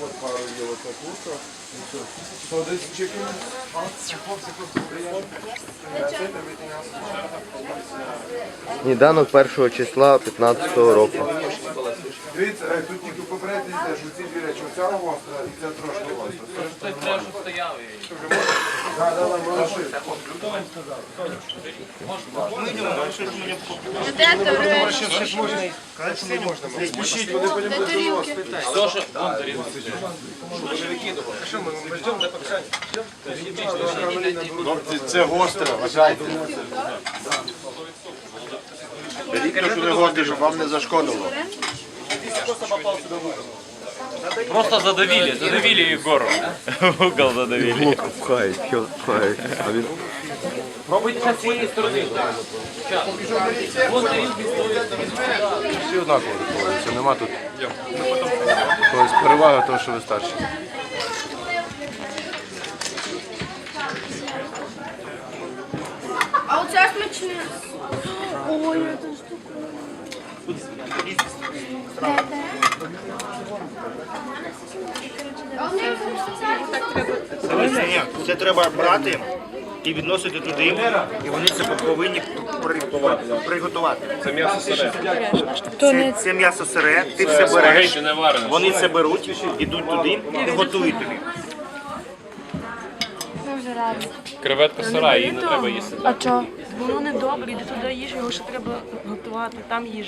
Вот пару ела Сніданок 1 числа 15-го року. Дивіться, е, тут тільки попередньо, що ці дві речі, оця гостра і ця трошки гостра. Це те, що стояли. Так, давай. Не тарілка. Хлопці, це гостре, вважайте. Беріть, що ви гострі, щоб вам не зашкодило. Просто задавили, задавили Егору. В угол задавили. Пхають, йо, пхають. А він Пробуйте ще з цієї сторони. Всі однаково відбуваються, нема тут когось перевага того, що ви старші. А оце смачне. Ой, це штука. Ні, це треба брати і відносити туди, і вони це повинні приготувати. Це м'ясо сире. Це, це м'ясо сире, ти все береш, вони це беруть, ідуть туди і готують тобі. Креветка сира, її не треба їсти. А чого? Воно не добре, іди туди їж, його ще треба готувати, там їж.